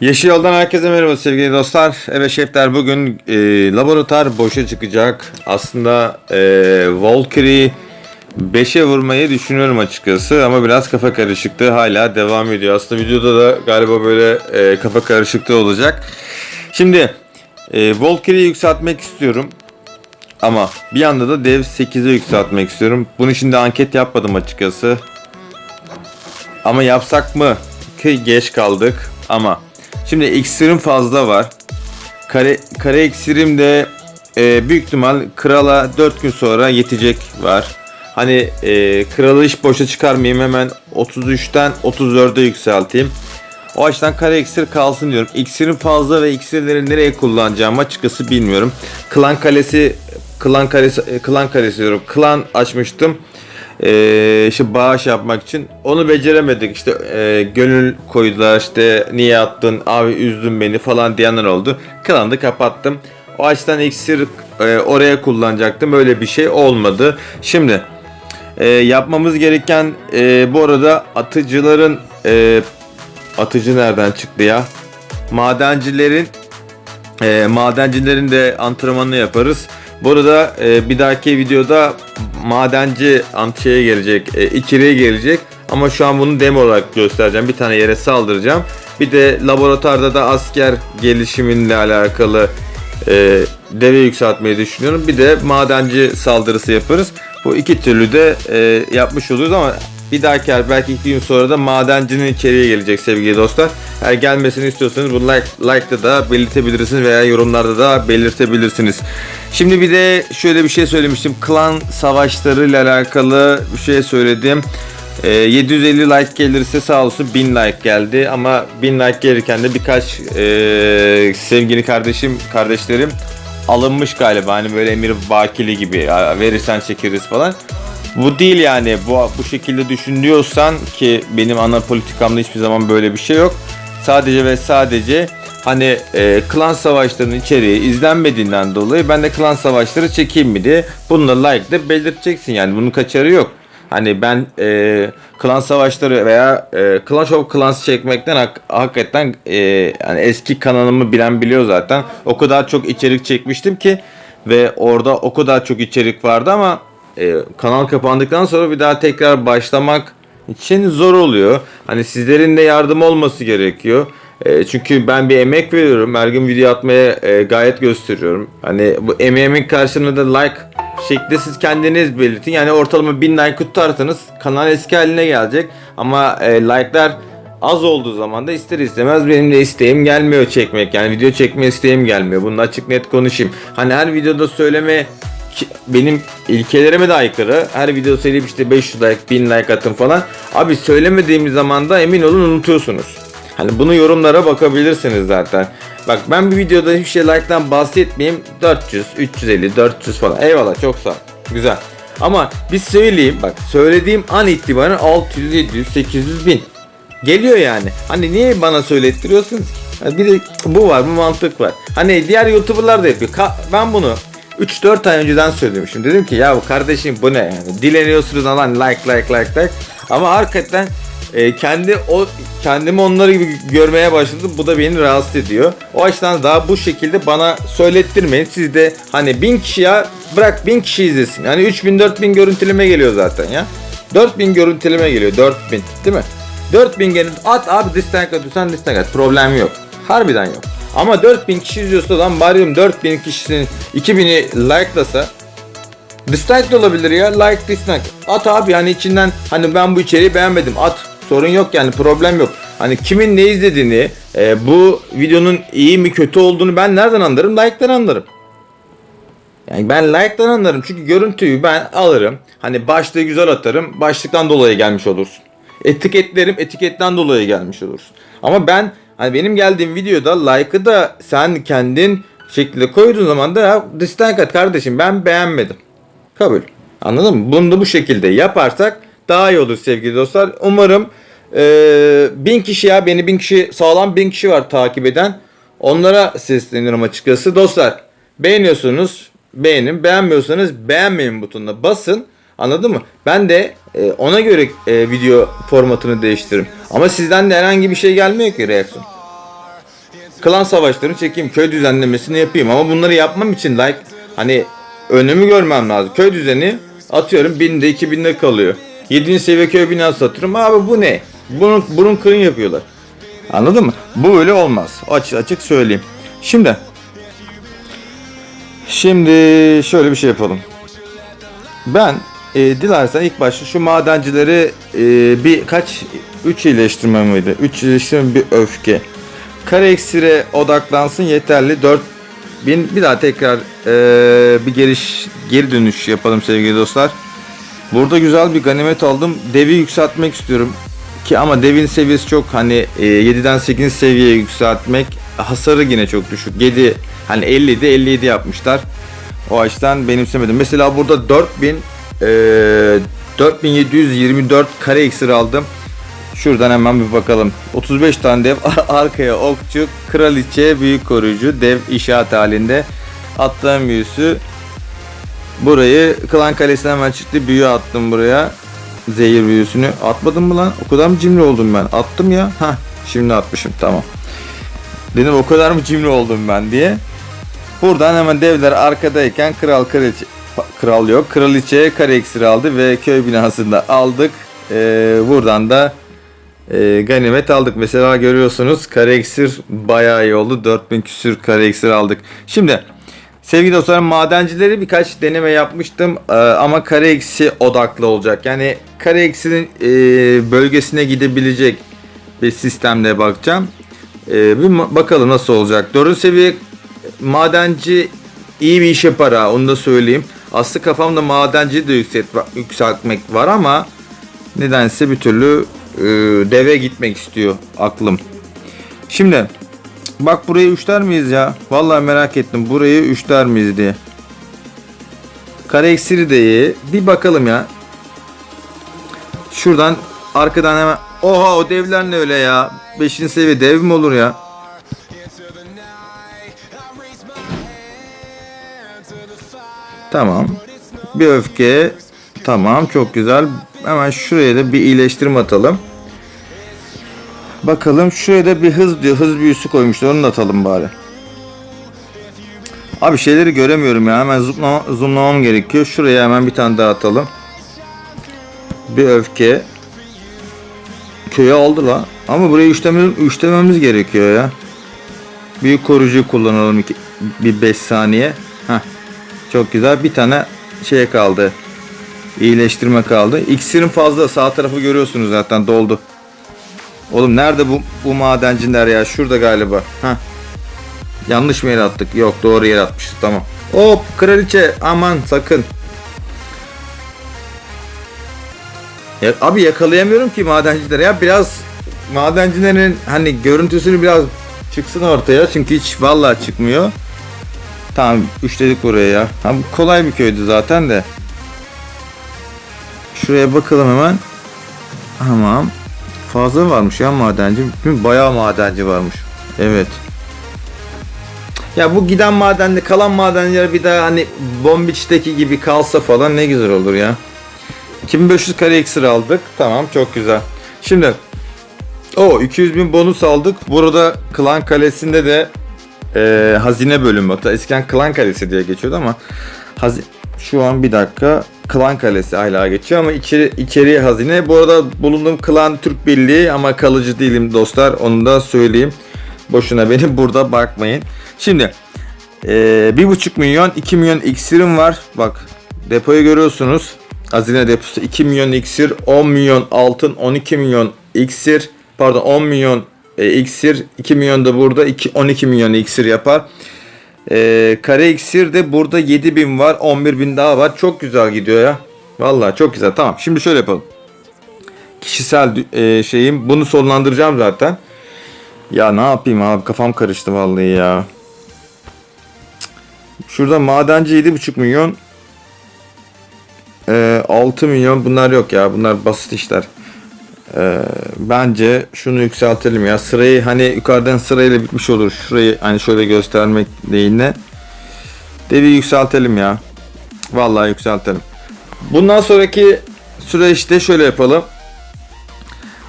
Yeşil Yoldan herkese merhaba sevgili dostlar. Evet şefler bugün e, laboratuvar boşa çıkacak. Aslında e, Valkyrie 5'e vurmayı düşünüyorum açıkçası ama biraz kafa karışıklığı hala devam ediyor. Aslında videoda da galiba böyle e, kafa karışıklığı olacak. Şimdi e, Valkyrie'yi yükseltmek istiyorum. Ama bir yanda da Dev 8'e yükseltmek istiyorum. Bunun için de anket yapmadım açıkçası. Ama yapsak mı? Ki geç kaldık ama şimdi iksirim fazla var. Kare, kare iksirim de e, büyük ihtimal krala 4 gün sonra yetecek var. Hani e, kralı hiç boşa çıkarmayayım hemen 33'ten 34'e yükselteyim. O açıdan kare iksir kalsın diyorum. İksirin fazla ve iksirleri nereye kullanacağımı açıkçası bilmiyorum. Klan kalesi klan kalesi e, klan kalesi diyorum. Klan açmıştım. Ee, işte bağış yapmak için. Onu beceremedik. İşte e, gönül koydular işte niye attın? Abi üzdün beni falan diyenler oldu. Klanı kapattım. O açıdan iksir e, oraya kullanacaktım. Öyle bir şey olmadı. Şimdi e, yapmamız gereken e, bu arada atıcıların e, atıcı nereden çıktı ya? Madencilerin e, madencilerin de antrenmanını yaparız. Bu arada e, bir dahaki videoda madenci antiye gelecek, e, içeriye gelecek. Ama şu an bunu demo olarak göstereceğim. Bir tane yere saldıracağım. Bir de laboratuvarda da asker gelişiminle alakalı e, deve yükseltmeyi düşünüyorum. Bir de madenci saldırısı yaparız. Bu iki türlü de e, yapmış oluruz ama bir dahaki yer belki iki gün sonra da madencinin içeriye gelecek sevgili dostlar. Eğer gelmesini istiyorsanız bunu like, like'da da belirtebilirsiniz veya yorumlarda da belirtebilirsiniz. Şimdi bir de şöyle bir şey söylemiştim. Klan savaşları ile alakalı bir şey söyledim. Ee, 750 like gelirse sağ olsun 1000 like geldi ama 1000 like gelirken de birkaç e, sevgili kardeşim kardeşlerim alınmış galiba hani böyle emir vakili gibi "Ya verirsen çekeriz falan. Bu değil yani bu bu şekilde düşünüyorsan ki benim ana politikamda hiçbir zaman böyle bir şey yok. Sadece ve sadece hani e, klan savaşlarının içeriği izlenmediğinden dolayı ben de klan savaşları çekeyim mi diye bununla like de belirteceksin yani bunun kaçarı yok. Hani ben e, klan savaşları veya e, Clash of Clans çekmekten hak- hakikaten e, yani eski kanalımı bilen biliyor zaten. O kadar çok içerik çekmiştim ki ve orada o kadar çok içerik vardı ama e, kanal kapandıktan sonra bir daha tekrar başlamak için zor oluyor. Hani sizlerin de yardım olması gerekiyor. E, çünkü ben bir emek veriyorum. Her gün video atmaya e, gayet gösteriyorum. Hani bu emeğimin karşılığında da like şekli siz kendiniz belirtin. Yani ortalama 1000 like tutarsanız kanal eski haline gelecek. Ama e, like'lar az olduğu zaman da ister istemez benim de isteğim gelmiyor çekmek. Yani video çekme isteğim gelmiyor. Bunu açık net konuşayım. Hani her videoda söyleme benim ilkelerime de aykırı. Her video söyleyip işte 500 like, 1000 like atın falan. Abi söylemediğimiz zaman da emin olun unutuyorsunuz. Hani bunu yorumlara bakabilirsiniz zaten. Bak ben bir videoda hiçbir şey like'tan bahsetmeyeyim. 400, 350, 400 falan. Eyvallah çok sağ ol. Güzel. Ama bir söyleyeyim bak söylediğim an itibaren 600, 700, 800 bin. Geliyor yani. Hani niye bana söylettiriyorsunuz ki? Bir de bu var, bu mantık var. Hani diğer YouTuber'lar da yapıyor. Ben bunu 3-4 ay önceden söylemişim. Dedim ki ya bu kardeşim bu ne yani? Dileniyorsunuz lan like like like like. Ama hakikaten e, kendi o kendimi onlar gibi görmeye başladım. Bu da beni rahatsız ediyor. O açıdan daha bu şekilde bana söylettirmeyin. Siz de hani 1000 kişi ya bırak 1000 kişi izlesin. Yani 3000 4000 görüntüleme geliyor zaten ya. 4000 görüntüleme geliyor 4000 değil mi? 4000 gelin at abi dislike atıyorsan dislike at problem yok. Harbiden yok. Ama 4000 kişi izliyorsa lan bari diyorum 4000 kişinin 2000'i like'lasa Dislike de olabilir ya. Like, dislike. At abi hani içinden hani ben bu içeriği beğenmedim. At. Sorun yok yani problem yok. Hani kimin ne izlediğini, e, bu videonun iyi mi kötü olduğunu ben nereden anlarım? Like'tan anlarım. Yani ben like'tan anlarım çünkü görüntüyü ben alırım. Hani başlığı güzel atarım. Başlıktan dolayı gelmiş olursun. Etiketlerim etiketten dolayı gelmiş olursun. Ama ben hani benim geldiğim videoda like'ı da sen kendin şekilde koyduğun zaman da dislike at kardeşim ben beğenmedim. Kabul. Anladın mı? Bunu da bu şekilde yaparsak daha iyi olur sevgili dostlar. Umarım eee, bin kişi ya beni bin kişi sağlam bin kişi var takip eden. Onlara sesleniyorum açıkçası. Dostlar beğeniyorsunuz beğenin. Beğenmiyorsanız beğenmeyin butonuna basın. Anladın mı? Ben de e, ona göre e, video formatını değiştiririm. Ama sizden de herhangi bir şey gelmiyor ki reaksiyon. klan savaşlarını çekeyim, köy düzenlemesini yapayım ama bunları yapmam için like hani önümü görmem lazım. Köy düzeni atıyorum binde iki binde kalıyor. 7. seviye köy binası satıyorum. Abi bu ne? Bunun, bunun kırın yapıyorlar. Anladın mı? Bu öyle olmaz. Açık açık söyleyeyim. Şimdi Şimdi şöyle bir şey yapalım. Ben e, dilersen ilk başta şu madencileri e, bir kaç 3 iyileştirme miydi? 3 iyileştirme bir öfke. Kare eksire odaklansın yeterli. 4000 bir daha tekrar e, bir geriş geri dönüş yapalım sevgili dostlar. Burada güzel bir ganimet aldım. Devi yükseltmek istiyorum. Ki ama devin seviyesi çok hani e, 7'den 8 seviyeye yükseltmek hasarı yine çok düşük. 7 hani 50'de 57 yapmışlar. O açıdan benimsemedim. Mesela burada 4000 e, 4724 kare iksir aldım. Şuradan hemen bir bakalım. 35 tane dev arkaya okçu, kraliçe, büyük koruyucu, dev işaret halinde. Attığım büyüsü Burayı Klan Kalesi'ne hemen çıktı. Büyü attım buraya. Zehir büyüsünü. Atmadım mı lan? O kadar mı cimri oldum ben? Attım ya. Ha, şimdi atmışım. Tamam. Dedim o kadar mı cimri oldum ben diye. Buradan hemen devler arkadayken kral kraliçe kral yok. Kraliçe kare iksir aldı ve köy binasında aldık. Ee, buradan da e, ganimet aldık. Mesela görüyorsunuz kare iksir bayağı iyi oldu. 4000 küsür kare iksir aldık. Şimdi Sevgili dostlarım madencileri birkaç deneme yapmıştım Ee, ama kare eksi odaklı olacak. Yani kare eksinin e, bölgesine gidebilecek bir sistemle bakacağım. Ee, bir bakalım nasıl olacak. 4. seviye madenci iyi bir iş yapar ha onu da söyleyeyim. Aslında kafamda madenci de yükselt, yükseltmek var ama nedense bir türlü e, deve gitmek istiyor aklım. Şimdi Bak burayı üçler miyiz ya? Vallahi merak ettim. Burayı üçler miyiz diye. Kare eksiri. Bir bakalım ya. Şuradan arkadan hemen. Oha o devler ne öyle ya? Beşinci seviye dev mi olur ya? Tamam. Bir öfke. Tamam çok güzel. Hemen şuraya da bir iyileştirme atalım. Bakalım şuraya da bir hız diyor. Hız büyüsü koymuşlar. Onu da atalım bari. Abi şeyleri göremiyorum ya. Hemen zoomlama, zoomlamam gerekiyor. Şuraya hemen bir tane daha atalım. Bir öfke. Köye aldı la. Ama burayı üçlememiz, üçlememiz gerekiyor ya. Büyük koruyucu kullanalım. Iki, bir 5 saniye. Heh. Çok güzel. Bir tane şey kaldı. İyileştirme kaldı. İksirin fazla. Sağ tarafı görüyorsunuz zaten doldu. Oğlum nerede bu, bu madenciler ya? Şurada galiba. Ha. Yanlış mı yere attık? Yok doğru yere atmışız. Tamam. Hop kraliçe aman sakın. Ya, abi yakalayamıyorum ki madencileri ya biraz madencilerin hani görüntüsünü biraz çıksın ortaya çünkü hiç vallahi çıkmıyor. Tamam üçledik buraya ya. Ha, bu kolay bir köydü zaten de. Şuraya bakalım hemen. Tamam. Fazla varmış ya madenci. Bayağı madenci varmış. Evet. Ya bu giden madende kalan madenciler bir daha hani Bombiç'teki gibi kalsa falan ne güzel olur ya. 2500 kare iksir aldık. Tamam çok güzel. Şimdi o 200 bin bonus aldık. Burada Klan Kalesi'nde de e, hazine bölümü. Hatta eskiden Klan Kalesi diye geçiyordu ama hazi şu an bir dakika Klan Kalesi hala geçiyor ama içeri, içeriye hazine. Bu arada bulunduğum klan Türk Birliği ama kalıcı değilim dostlar. Onu da söyleyeyim. Boşuna beni burada bakmayın. Şimdi ee, 1.5 milyon 2 milyon iksirim var. Bak depoyu görüyorsunuz. Hazine deposu 2 milyon iksir, 10 milyon altın, 12 milyon iksir. Pardon 10 milyon e, iksir, 2 milyon da burada 2, 12 milyon iksir yapar. Ee, kare iksir de burada 7000 var. 11000 daha var. Çok güzel gidiyor ya. Vallahi çok güzel. Tamam. Şimdi şöyle yapalım. Kişisel e, şeyim. Bunu sonlandıracağım zaten. Ya ne yapayım abi kafam karıştı vallahi ya. Şurada madenci 7,5 milyon. Ee, 6 milyon bunlar yok ya. Bunlar basit işler. Ee, bence şunu yükseltelim ya. Sırayı hani yukarıdan sırayla bitmiş olur. Şurayı hani şöyle göstermek değine. Devi yükseltelim ya. Vallahi yükseltelim. Bundan sonraki süreçte şöyle yapalım.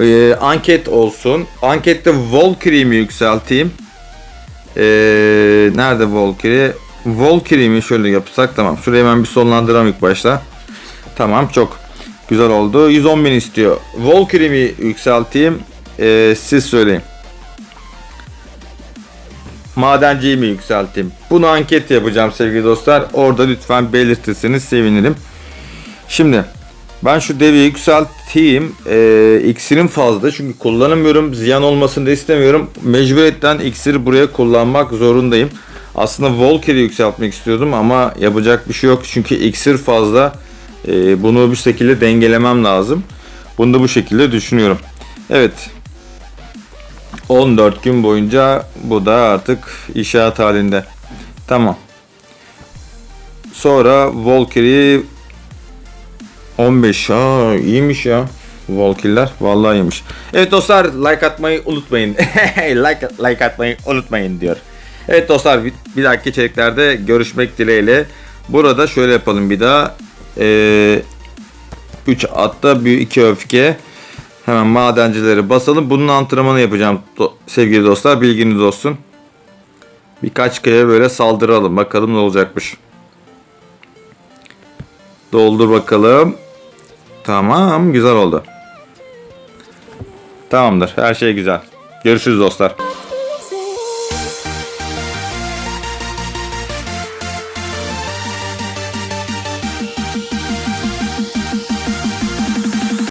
Ee, anket olsun. Ankette Valkyrie'yi mi yükselteyim? Ee, nerede Valkyrie? Valkyrie mi şöyle yapsak tamam. Şurayı hemen bir sonlandıralım ilk başta. Tamam çok güzel oldu. 110 bin istiyor. Valkyrie mi yükselteyim? Ee, siz söyleyin. Madenciyi mi yükselteyim? Bunu anket yapacağım sevgili dostlar. Orada lütfen belirtirseniz sevinirim. Şimdi ben şu devi yükselteyim. Ee, iksirim fazla çünkü kullanamıyorum. Ziyan olmasını da istemiyorum. Mecburiyetten iksiri buraya kullanmak zorundayım. Aslında Volker'i yükseltmek istiyordum ama yapacak bir şey yok. Çünkü iksir fazla. Ee, bunu bir şekilde dengelemem lazım. Bunu da bu şekilde düşünüyorum. Evet. 14 gün boyunca bu da artık inşaat halinde. Tamam. Sonra Valkyrie 15 ha iyiymiş ya. Valkyrie'ler vallahi iyiymiş. Evet dostlar like atmayı unutmayın. like like atmayı unutmayın diyor. Evet dostlar bir dahaki içeriklerde görüşmek dileğiyle. Burada şöyle yapalım bir daha. Ee, 3 atta bir 2 öfke. Hemen madencileri basalım. Bunun antrenmanı yapacağım do- sevgili dostlar. Bilginiz olsun. Birkaç kere böyle saldıralım. Bakalım ne olacakmış. Doldur bakalım. Tamam güzel oldu. Tamamdır her şey güzel. Görüşürüz dostlar.